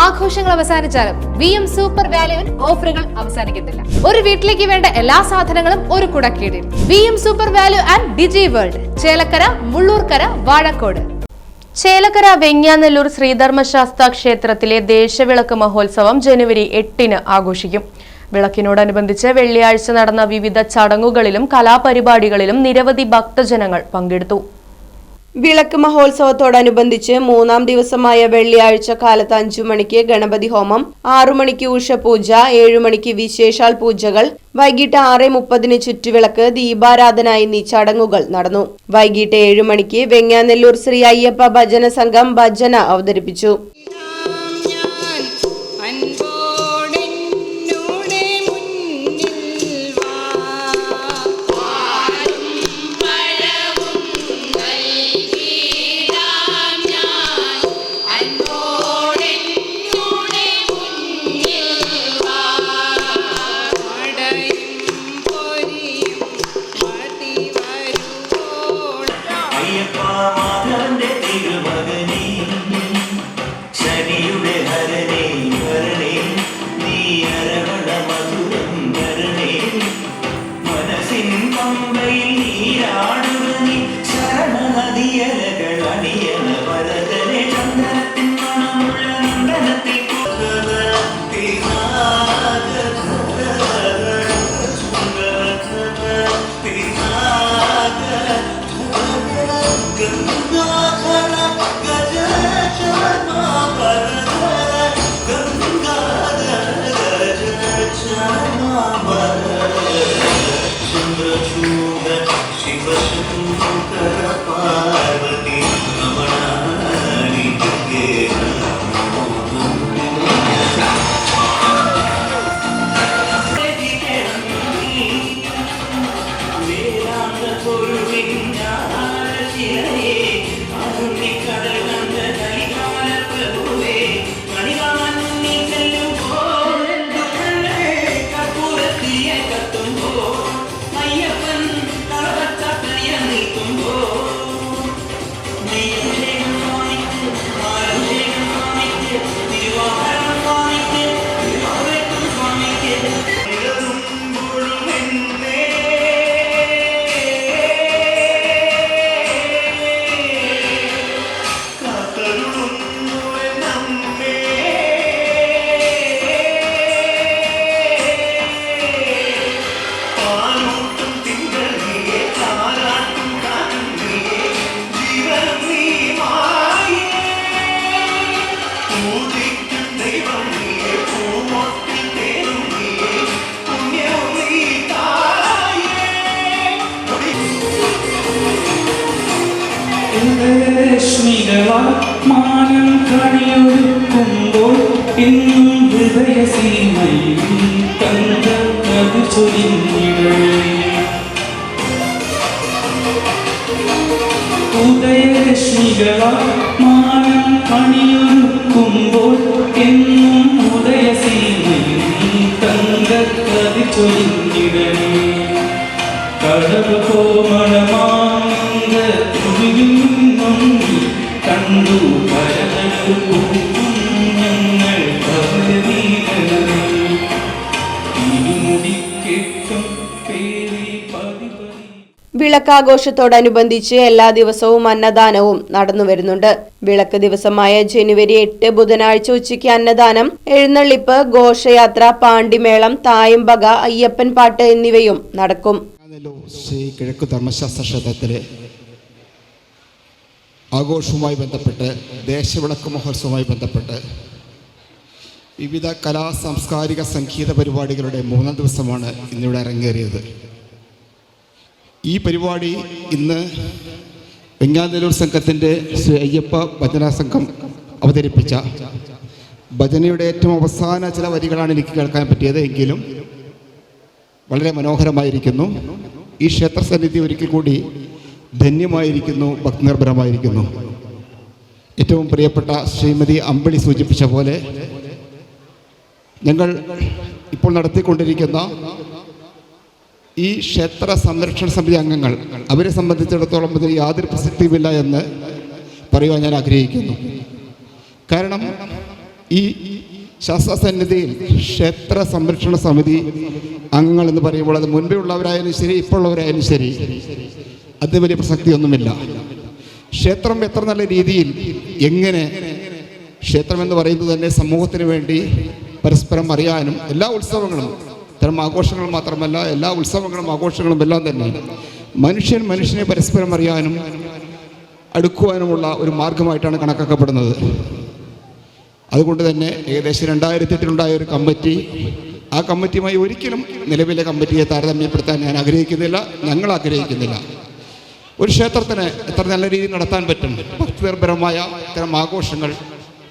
ആഘോഷങ്ങൾ അവസാനിച്ചാലും V M super വാല്യുവിൽ ഓഫറുകൾ അവസാനിക്കുന്നില്ല ഒരു വീട്ടിലേക്ക് വേണ്ട എല്ലാ സാധനങ്ങളും ഒരു കുടക്കീടിൽ. V M super value and DG world. Chelakkara Mullurkara Vazhakkode. Chelakkara Venganallur Sreedharmasastha ക്ഷേത്രത്തിലെ ദേശവിളക്ക് മഹോത്സവം ജനുവരി എട്ടിന് ആഘോഷിക്കും. വിളക്കിനോടനുബന്ധിച്ച് വെള്ളിയാഴ്ച നടന്ന വിവിധ ചടങ്ങുകളിലും കലാപരിപാടികളിലും നിരവധി ഭക്തജനങ്ങൾ പങ്കെടുത്തു. വിളക്ക് മഹോത്സവത്തോടനുബന്ധിച്ച് മൂന്നാം ദിവസമായ വെള്ളിയാഴ്ച കാലത്ത് അഞ്ചു മണിക്ക് ഗണപതി ഹോമം ആറു മണിക്ക് ഉഷപൂജ ഏഴു മണിക്ക് വിശേഷാൽ പൂജകൾ വൈകിട്ട് ആറ് മുപ്പതിന് ചുറ്റുവിളക്ക് ദീപാരാധന എന്നീ ചടങ്ങുകൾ നടന്നു. വൈകിട്ട് ഏഴു മണിക്ക് വെങ്ങാനെല്ലൂർ ശ്രീ അയ്യപ്പ ഭജന സംഘം ഭജന അവതരിപ്പിച്ചു. രശ്മികളാത്മാനം കണിയൊരുക്കുമ്പോൾ എന്നും ഹൃദയസീമയിൽ തങ്കത് ചൊരിഞ്ഞിടേ ഉദയരശ്മികളാത്മാനം കണിയൊരുക്കുമ്പോൾ എന്നും ഉദയസീമയിൽ തങ്കത് ചൊരിഞ്ഞിടേ കടവ് കോമളമാങ്ക തുടിയുന്നും വിളക്കാഘോഷത്തോടനുബന്ധിച്ച് എല്ലാ ദിവസവും അന്നദാനവും നടന്നു വരുന്നുണ്ട്. വിളക്ക് ദിവസമായ ജനുവരി എട്ട് ബുധനാഴ്ച ഉച്ചയ്ക്ക് അന്നദാനം എഴുന്നള്ളിപ്പ് ഘോഷയാത്ര പാണ്ടിമേളം തായമ്പക അയ്യപ്പൻ പാട്ട് എന്നിവയും നടക്കും. കിഴക്ക് ധർമ്മശാസ്ത്ര ക്ഷേത്രത്തിലെ ആഘോഷവുമായി ബന്ധപ്പെട്ട് ദേശവിളക്ക് മഹോത്സവവുമായി ബന്ധപ്പെട്ട് വിവിധ കലാ സാംസ്കാരിക സംഗീത പരിപാടികളുടെ മൂന്നാം ദിവസമാണ് ഇന്നിവിടെ അരങ്ങേറിയത്. ഈ പരിപാടി ഇന്ന് വെങ്ങാനല്ലൂർ സംഘത്തിന്റെ ശ്രീ അയ്യപ്പ ഭജന സംഘം അവതരിപ്പിച്ച ഭജനയുടെ ഏറ്റവും അവസാന ചില വരികളാണ് എനിക്ക് കേൾക്കാൻ പറ്റിയത് എങ്കിലും വളരെ മനോഹരമായിരിക്കുന്നു. ഈ ക്ഷേത്ര സന്നിധി ഒരിക്കൽ കൂടി ധന്യമായിരിക്കുന്നു ഭക്തിനിർഭരമായിരിക്കുന്നു. ഏറ്റവും പ്രിയപ്പെട്ട ശ്രീമതി അമ്പിളി സൂചിപ്പിച്ച പോലെ ഞങ്ങൾ ഇപ്പോൾ നടത്തിക്കൊണ്ടിരിക്കുന്ന ഈ ക്ഷേത്ര സംരക്ഷണ സമിതി അംഗങ്ങൾ അവരെ സംബന്ധിച്ചിടത്തോളം ഇതിൽ യാതൊരു പ്രസക്തിയുമില്ല എന്ന് പറയുവാൻ ഞാൻ ആഗ്രഹിക്കുന്നു. കാരണം ഈ ശാസ്ത്രസന്നിധിയിൽ ക്ഷേത്ര സംരക്ഷണ സമിതി അംഗങ്ങൾ എന്ന് പറയുമ്പോൾ അത് മുൻപേ ഉള്ളവരായാലും ശരി ഇപ്പോൾ ഉള്ളവരായാലും ശരി അത് വലിയ പ്രസക്തിയൊന്നുമില്ല. ക്ഷേത്രം എത്ര നല്ല രീതിയിൽ എങ്ങനെ ക്ഷേത്രം എന്ന് പറയുന്നത് തന്നെ സമൂഹത്തിന് വേണ്ടി പരസ്പരം അറിയാനും എല്ലാ ഉത്സവങ്ങളും ഇത്തരം ആഘോഷങ്ങൾ മാത്രമല്ല എല്ലാ ഉത്സവങ്ങളും ആഘോഷങ്ങളും എല്ലാം തന്നെ മനുഷ്യൻ മനുഷ്യനെ പരസ്പരം അറിയാനും അടുക്കുവാനുമുള്ള ഒരു മാർഗമായിട്ടാണ് കണക്കാക്കപ്പെടുന്നത്. അതുകൊണ്ട് തന്നെ ഏകദേശം രണ്ടായിരത്തി എട്ടിലുണ്ടായ ഒരു കമ്മിറ്റി ആ കമ്മിറ്റിയുമായി ഒരിക്കലും നിലവിലെ കമ്മിറ്റിയെ താരതമ്യപ്പെടുത്താൻ ഞാൻ ആഗ്രഹിക്കുന്നില്ല ഞങ്ങൾ ആഗ്രഹിക്കുന്നില്ല. ഒരു ക്ഷേത്രത്തിന് എത്ര നല്ല രീതിയിൽ നടത്താൻ പറ്റും? ഭക്തിപരമായ ഇത്തരം ആഘോഷങ്ങൾ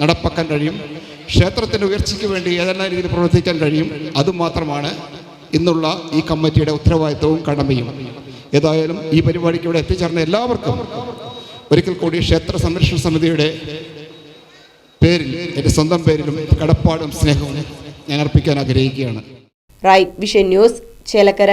നടപ്പാക്കാൻ കഴിയും. ക്ഷേത്രത്തിന്റെ ഉയർച്ചയ്ക്ക് വേണ്ടി ഏതെല്ലാം രീതിയിൽ പ്രവർത്തിക്കാൻ കഴിയും? അതുമാത്രമാണ് ഇന്നുള്ള ഈ കമ്മിറ്റിയുടെ ഉത്തരവാദിത്വവും കടമയും. ഏതായാലും ഈ പരിപാടിക്ക് ഇവിടെ എത്തിച്ചേർന്ന എല്ലാവർക്കും ഒരിക്കൽ കൂടി ക്ഷേത്ര സംരക്ഷണ സമിതിയുടെ പേരിൽ എന്റെ സ്വന്തം പേരിലും കടപ്പാടും സ്നേഹവും ഞാൻ അർപ്പിക്കാൻ ആഗ്രഹിക്കുകയാണ്. Right vision news Chelakkara.